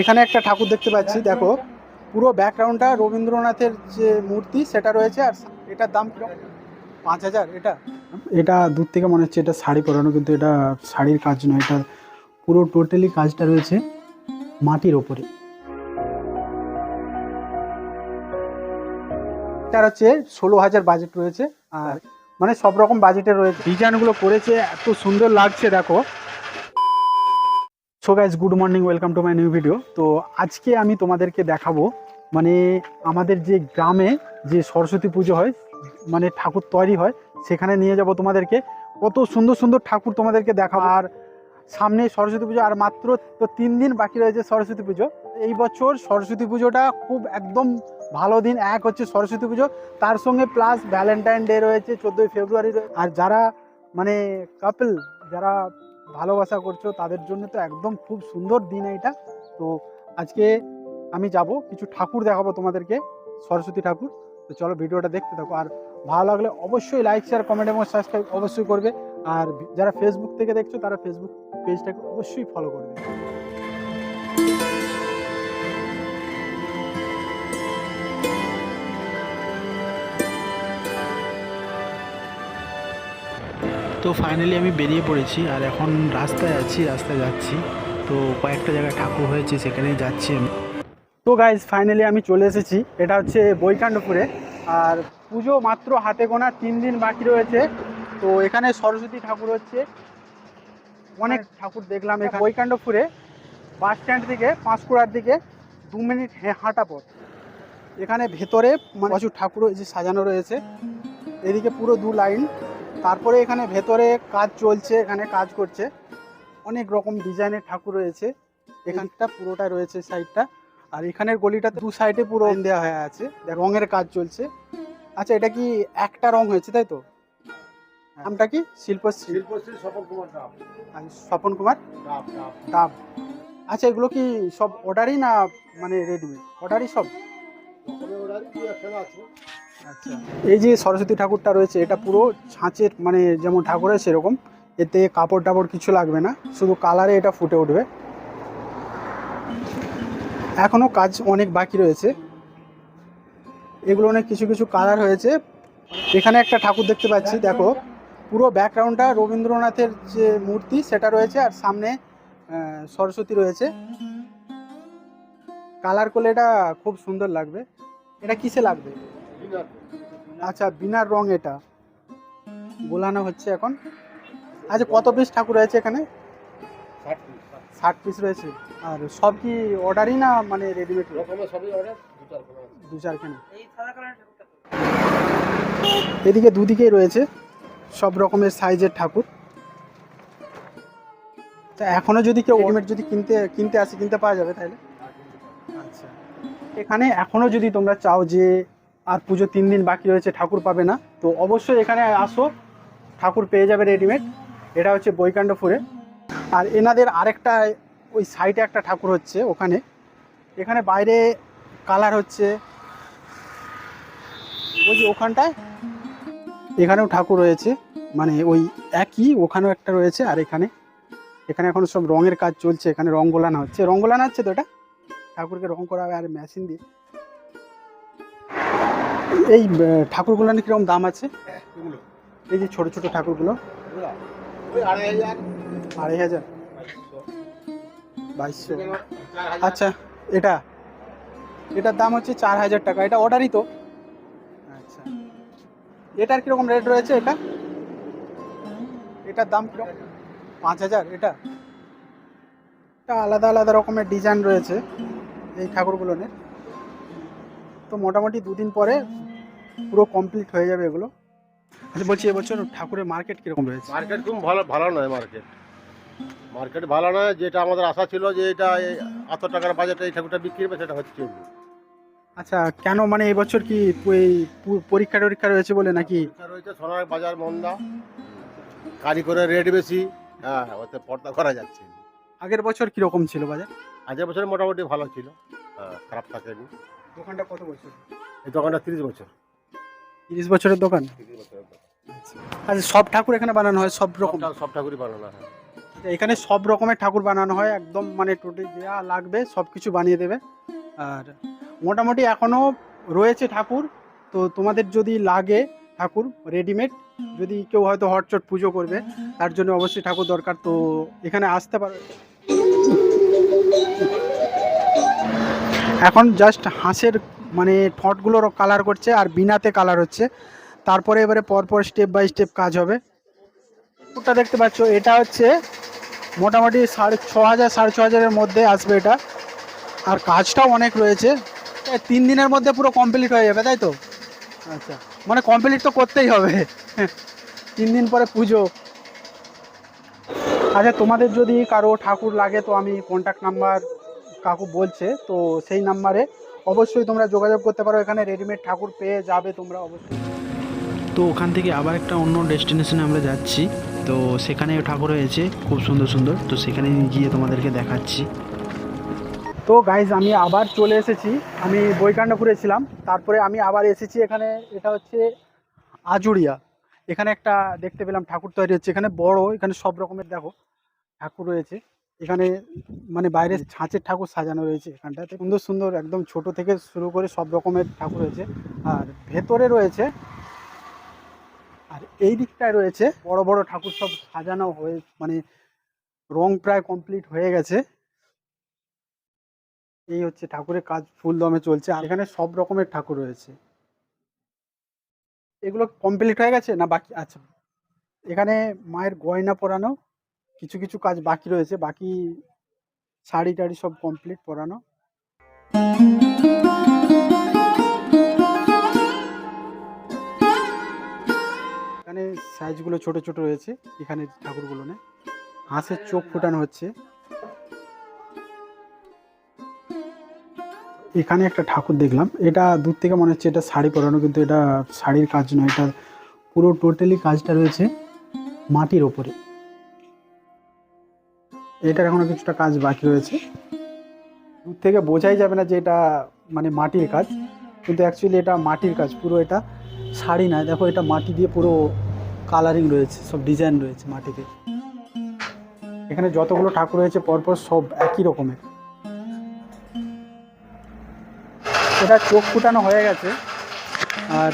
এখানে একটা ঠাকুর দেখতে পাচ্ছি দেখো। পুরো ব্যাকগ্রাউন্ডটা রবীন্দ্রনাথের যে মূর্তি সেটা রয়েছে। আর এটার দাম কীরকম পাঁচ হাজার এটা? এটা দূর থেকে মনে হচ্ছে এটা শাড়ি পরানো কিন্তু এটা শাড়ির কাজ নয় এটা পুরো টোটালি কাজটা রয়েছে মাটির ওপরে। এটার হচ্ছে ষোলো হাজার বাজেট রয়েছে আর মানে সব রকম বাজেটে রয়েছে। ডিজাইনগুলো করেছে এত সুন্দর লাগছে দেখো। So guys good morning welcome to my new video তো আজকে আমি তোমাদেরকে দেখাবো মানে আমাদের যে গ্রামে যে সরস্বতী পুজো হয় মানে ঠাকুর তৈরি হয়, সেখানে নিয়ে যাব তোমাদেরকে। কত সুন্দর সুন্দর ঠাকুর তোমাদেরকে দেখাবো। আর সামনে সরস্বতী পুজো, আর মাত্র তো তিন দিন বাকি রয়েছে সরস্বতী পুজো। এই বছর সরস্বতী পুজোটা খুব একদম ভালো দিন, এক হচ্ছে সরস্বতী পুজো। তার সঙ্গে প্লাস ভ্যালেন্টাইন ডে রয়েছে, চোদ্দোই ফেব্রুয়ারি আর যারা মানে কাপল যারা ভালোবাসা করছ তাদের জন্য তো একদম খুব সুন্দর দিন এটা। তো আজকে আমি যাব, কিছু ঠাকুর দেখাবো তোমাদেরকে, সরস্বতী ঠাকুর। তো চলো ভিডিওটা দেখতে থাকো। আর ভালো লাগলে অবশ্যই লাইক শেয়ার কমেন্ট এবং সাবস্ক্রাইব অবশ্যই করবে। আর যারা ফেসবুক থেকে দেখছ, তারা ফেসবুক পেজটাকে অবশ্যই ফলো করবে। তো ফাইনালি আমি বেরিয়ে পড়েছি আর এখন রাস্তায় আছি, রাস্তায় যাচ্ছি। তো কয়েকটা জায়গায় ঠাকুর হয়েছে, সেখানেই যাচ্ছি আমি। তো গাইজ ফাইনালি আমি চলে এসেছি। এটা হচ্ছে বৈকাণ্ডপুরে। আর পুজো মাত্র হাতে গোনা তিন দিন বাকি রয়েছে। তো এখানে সরস্বতী ঠাকুর হচ্ছে। অনেক ঠাকুর দেখলাম এখানে। বৈকাণ্ডপুরে বাস স্ট্যান্ড থেকে পাঁশকুড়ার দিকে দু মিনিট হাঁটা পথ। এখানে ভেতরে মানে প্রচুর ঠাকুর সাজানো রয়েছে। এদিকে পুরো দু লাইন। তারপরে এখানে ভেতরে কাজ চলছে এখানে কাজ করছে। অনেক রকম ডিজাইনের ঠাকুর রয়েছে। এখানটা পুরোটা রয়েছে সাইডটা। আর এখানের গলিটা দু সাইডে পুরো রং দেওয়া হয়ে আছে। রঙের কাজ চলছে। আচ্ছা এটা কি একটা রং হয়েছে তাই তো? নামটা কি? শিল্পশ্রী। শিল্পশ্রী স্বপন কুমার ডাব আর স্বপন কুমার? ডাব ডাব আচ্ছা এগুলো কি সব অর্ডারই না মানে রেডিমেড অর্ডারই সব? আছে। এই যে সরস্বতী ঠাকুরটা রয়েছে, এটা পুরো ছাঁচের মানে যেমন ঠাকুরের সেরকম। এতে কাপড় টাপড় কিছু লাগবে না, শুধু কালারে এটা ফুটে উঠবে। এখনও কাজ অনেক বাকি রয়েছে। এগুলো অনেক কিছু কিছু কালার হয়েছে। এখানে একটা ঠাকুর দেখতে পাচ্ছি, দেখো। পুরো ব্যাকগ্রাউন্ডটা রবীন্দ্রনাথের যে মূর্তি, সেটা রয়েছে, আর সামনে সরস্বতী রয়েছে। কালার করলে এটা খুব সুন্দর লাগবে। এটা কিসে লাগবে? আচ্ছা বিনার রং এটা। গোলানো হচ্ছে এখন। আচ্ছা কত পিস ঠাকুর রয়েছে এখানে? ষাট পিস রয়েছে। আর সব কি অর্ডারই না মানে রেডিমেড সবই দু চারখানা এদিকে দুদিকেই রয়েছে সব রকমের সাইজের ঠাকুর। তা এখনও যদি কেউ রেডিমেড যদি কিনতে কিনতে আসে কিনতে পাওয়া যাবে তাহলে? আচ্ছা। এখানে এখনও যদি তোমরা চাও যে আর পুজো তিন দিন বাকি রয়েছে, ঠাকুর পাবে না। তো অবশ্যই এখানে আসো, ঠাকুর পেয়ে যাবে রেডিমেড এটা হচ্ছে বৈকাণ্ডপুরে। আর এনাদের আরেকটা, ওই সাইডে একটা ঠাকুর হচ্ছে ওখানে। এখানে বাইরে কালার হচ্ছে। ওই যে ওখানটায় এখানেও ঠাকুর রয়েছে। মানে ওই একই, ওখানেও একটা রয়েছে আর এখানে। এখানে এখন সব রঙের কাজ চলছে, এখানে রং গোলানো হচ্ছে। রং গোলানো হচ্ছে তো এটা? ঠাকুরকে রং করা হবে আর মেশিন দিয়ে। এই আহ, ঠাকুরগুলোর কীরকম দাম আছে? এই যে ছোট ছোট ঠাকুরগুলো। আড়াই হাজার। বাইশশো। আচ্ছা এটা? এটার দাম হচ্ছে চার হাজার টাকা। এটা অর্ডারই তো। আচ্ছা। এটার কীরকম রেট রয়েছে এটা? এটার দাম কীরকম? পাঁচ হাজার। এটা? এটা আলাদা আলাদা রকমের ডিজাইন রয়েছে এই ঠাকুরগুলোর তো মোটামুটি দুদিন পরে পুরো কমপ্লিট হয়ে যাবে এগুলো। আচ্ছা বলছি এবছর ঠাকুরের মার্কেট কীরকম রয়েছে? মার্কেট খুব ভালো ভালো নয় মার্কেট মার্কেট ভালো নয় যেটা আমাদের আশা ছিল যে এটা এই এত টাকার বাজেটে এই ঠাকুরটা বিক্রি হবে সেটা হচ্ছে আচ্ছা কেন মানে এবছর কি এই পরীক্ষা টরীক্ষা রয়েছে বলে নাকি? রয়েছে সোনার বাজার মন্দা কারিগরের রেট বেশি হ্যাঁ ওতে পর্দা করা যাচ্ছে। আগের বছর কীরকম ছিল বাজার? আগের বছর মোটামুটি ভালো ছিল হ্যাঁ, খারাপ থাকেনি। দোকানটা কত বছর? এই দোকানটা তিরিশ বছর। তিরিশ বছরের দোকান। আচ্ছা সব ঠাকুর এখানে বানানো হয় সব রকম? সব ঠাকুরই বানানো হয় এখানে সব রকমের ঠাকুর বানানো হয় একদম মানে টোটাল যা লাগবে সব কিছু বানিয়ে দেবে। আর মোটামুটি এখনও রয়েছে ঠাকুর তো তোমাদের যদি লাগে ঠাকুর রেডিমেড যদি কেউ হয়তো হটচট পুজো করবে তার জন্য অবশ্যই ঠাকুর দরকার তো এখানে আসতে পারো। এখন জাস্ট হাঁসের মানে ঠোঁটগুলোর কালার করছে আর বিনাতে কালার হচ্ছে। তারপরে এবারে পরপর স্টেপ বাই স্টেপ কাজ হবে। ঠাকুরটা দেখতে পাচ্ছ এটা হচ্ছে মোটামুটি সাড়ে ছ হাজার সাড়ে ছ হাজারের মধ্যে আসবে এটা। আর কাজটাও অনেক রয়েছে। তিন দিনের মধ্যে পুরো কমপ্লিট হয়ে যাবে তাই তো? আচ্ছা। মানে কমপ্লিট তো করতেই হবে। তিন দিন পরে পুজো। আচ্ছা তোমাদের যদি কারও ঠাকুর লাগে তো আমি কন্ট্যাক্ট নাম্বার কাকু বলছে তো সেই নাম্বারে অবশ্যই তোমরা যোগাযোগ করতে পারো। এখানে রেডিমেড ঠাকুর পেয়ে যাবে তোমরা অবশ্যই। তো ওখান থেকে আবার একটা অন্য ডেস্টিনেশনে আমরা যাচ্ছি। তো সেখানে ঠাকুর হয়েছে খুব সুন্দর সুন্দর। তো সেখানে গিয়ে তোমাদেরকে দেখাচ্ছি। তো গাইজ আমি আবার চলে এসেছি। আমি বৈকাণ্ডপুরে ছিলাম। তারপরে আমি আবার এসেছি এখানে এটা হচ্ছে আজুরিয়া। এখানে একটা দেখতে পেলাম ঠাকুর তৈরি হচ্ছে। এখানে বড় এখানে সব রকমের দেখো ঠাকুর রয়েছে। এখানে মানে বাইরে ছাঁচের ঠাকুর সাজানো রয়েছে এখানটাতে সুন্দর সুন্দর একদম ছোট থেকে শুরু করে সব রকমের ঠাকুর রয়েছে। আর ভেতরে রয়েছে আর এই দিকটায় রয়েছে বড় বড় ঠাকুর সব সাজানো হয়ে মানে রং প্রায় কমপ্লিট হয়ে গেছে। এই হচ্ছে ঠাকুরের কাজ ফুল দমে চলছে। আর এখানে সব রকমের ঠাকুর রয়েছে। এগুলো কমপ্লিট হয়ে গেছে না বাকি? আচ্ছা। এখানে মায়ের গয়না পরানো কিছু কিছু কাজ বাকি রয়েছে। বাকি শাড়ি টাড়ি সব কমপ্লিট পরানো। এখানে সাইজগুলো ছোট ছোট রয়েছে। এখানে ঠাকুরগুলো নেই। হাঁসের চোখ ফোটানো হচ্ছে। এখানে একটা ঠাকুর দেখলাম। এটা দূর থেকে মনে হচ্ছে এটা শাড়ি পরানো, কিন্তু এটা শাড়ির কাজ নয়। এটা পুরো টোটালি কাজটা রয়েছে মাটির ওপরে। এটার এখনও কিছুটা কাজ বাকি রয়েছে। দূর থেকে বোঝাই যাবে না যে এটা মানে মাটির কাজ, কিন্তু অ্যাকচুয়ালি এটা মাটির কাজ, পুরো এটা শাড়ি নয় দেখো, এটা মাটি দিয়ে পুরো কালারিং রয়েছে, সব ডিজাইন রয়েছে মাটিতে। এখানে যতগুলো ঠাকুর রয়েছে, পরপর সব একই রকমের। এটা চোখ ফুটানো হয়ে গেছে, আর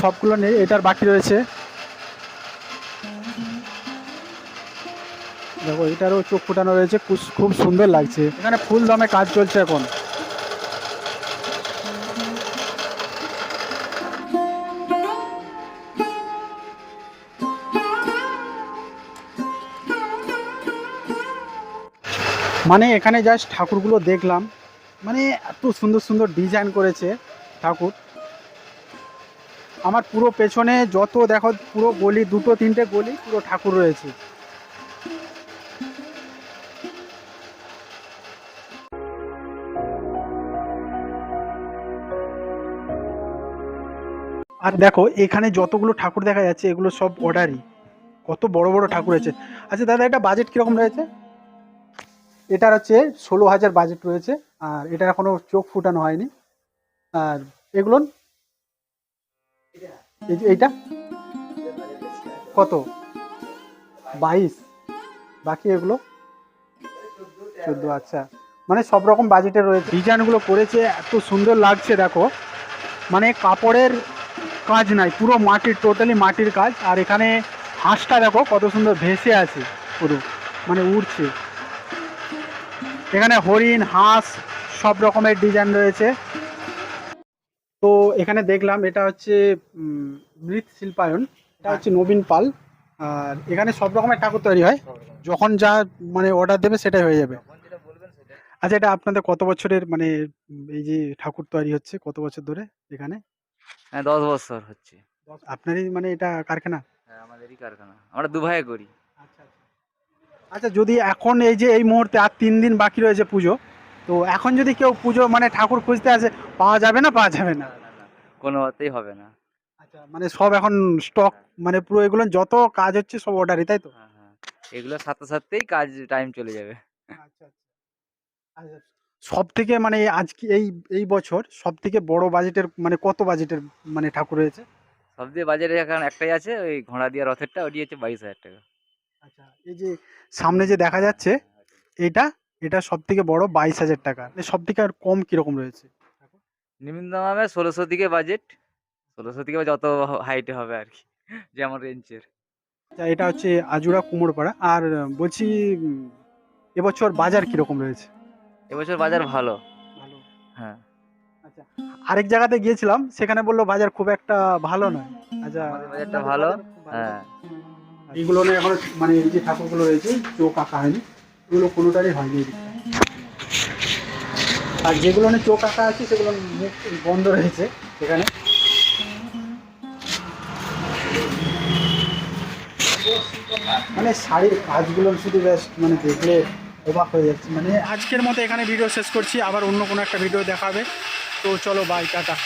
সবগুলো নেই এটার বাকি রয়েছে দেখো, এটারও চোখ ফুটানো রয়েছে খুব- সুন্দর লাগছে। এখানে ফুল দমে কাজ চলছে এখন। মানে এখানে জাস্ট ঠাকুরগুলো দেখলাম। মানে এত সুন্দর সুন্দর ডিজাইন করেছে ঠাকুর। আমার পুরো পেছনে যত দেখো, পুরো গলি, দুটো, তিনটে গলি পুরো ঠাকুর রয়েছে। আর দেখো, এখানে যতগুলো ঠাকুর দেখা যাচ্ছে, এগুলো সব অর্ডারই কত বড় বড় ঠাকুর আছে আচ্ছা দাদা, এটা বাজেট কীরকম রয়েছে? এটার হচ্ছে ষোলো হাজার বাজেট রয়েছে, আর এটা এখনও চোখ ফুটানো হয়নি। আর এগুলো? এই এইটা? কত? বাইশ। বাকি এগুলো? চোদ্দ আচ্ছা। মানে সব রকম বাজেটে রয়েছে। ডিজাইনগুলো করেছে, এত সুন্দর লাগছে, দেখো। মানে কাপড়ের কাজ নাই পুরো মাটির টোটালি মাটির কাজ। আর এখানে হাঁসটা দেখো কত সুন্দর ভেসে আছে পুরো মানে উড়ছে। এখানে হরিণ হাঁস সব রকমের ডিজাইন রয়েছে। তো এখানে দেখলাম এটা হচ্ছে উম, মৃৎ শিল্পায়ন এটা হচ্ছে নবীন পাল। আর এখানে সব রকমের ঠাকুর তৈরি হয়। যখন যা মানে অর্ডার দেবে সেটাই হয়ে যাবে। আচ্ছা এটা আপনাদের কত বছরের মানে এই যে ঠাকুর তৈরি হচ্ছে কত বছর ধরে এখানে? হ্যাঁ দশ বছর হচ্ছে। আপনারই মানে এটা কারখানা? হ্যাঁ আমাদেরই কারখানা। আমরা দু ভাইয়ে করি। আচ্ছা আচ্ছা। আচ্ছা যদি এখন এই যে এই মুহূর্তে আর তিন দিন বাকি রয়েছে পুজো তো এখন যদি কেউ পুজো মানে ঠাকুর খুঁজতে আসে পাওয়া যাবে না পাওয়া যাবে না? কোনো মতেই হবে না। আচ্ছা মানে সব এখন স্টক মানে পুরো এগুলো যত কাজ হচ্ছে সব অর্ডারই তাই তো? হ্যাঁ হ্যাঁ। এগুলোর সাথে সাথেই কাজ টাইম চলে যাবে। আচ্ছা। আচ্ছা সব থেকে মানে আজকে এই এই বছর সব থেকে বড় বাজেটের মানে কত বাজেটের মানে ঠাকুর হয়েছে? সবচেয়ে বাজারে এখন একটাই আছে ওই ঘোড়া দিয়া রথেরটা ওটি হচ্ছে বাইশ হাজার টাকা। আচ্ছা এই যে সামনে যে দেখা যাচ্ছে এটা এটা সব থেকে বড় বাইশ হাজার টাকা। সব থেকে আর কম কীরকম রয়েছে? নিম্নতমামে ষোলোশো দিকে বাজেট ষোলোশো থেকে যত হাইটে হবে আর কি যেমন রেঞ্জের আচ্ছা এটা হচ্ছে আজুরা কুমোরপাড়া। আর বলছি এবছর বাজার কীরকম রয়েছে? এবছর বাজার ভালো। ভালো। হ্যাঁ। আচ্ছা। আরেক জায়গাতে গিয়েছিলাম সেখানে বলল বাজার খুব একটা ভালো নয়। আচ্ছা বাজারটা ভালো। হ্যাঁ। এইগুলো নিয়ে এখন মানে এই যে ঠাকুরগুলো রয়েছে চোখ আঁকা হয়নি এগুলো কোনোটারই হয়নি আর যেগুলো নিয়ে চোখ আঁকা আছে সেগুলো মুখ বন্ধ রয়েছে সেখানে মানে শাড়ির কাজগুলো শুধু ব্যাস মানে দেখলে অবাক হয়ে যাচ্ছি। মানে আজকের মতো এখানে ভিডিও শেষ করছি। আবার অন্য কোনো একটা ভিডিও দেখাবে। তো চলো বাই টাটা।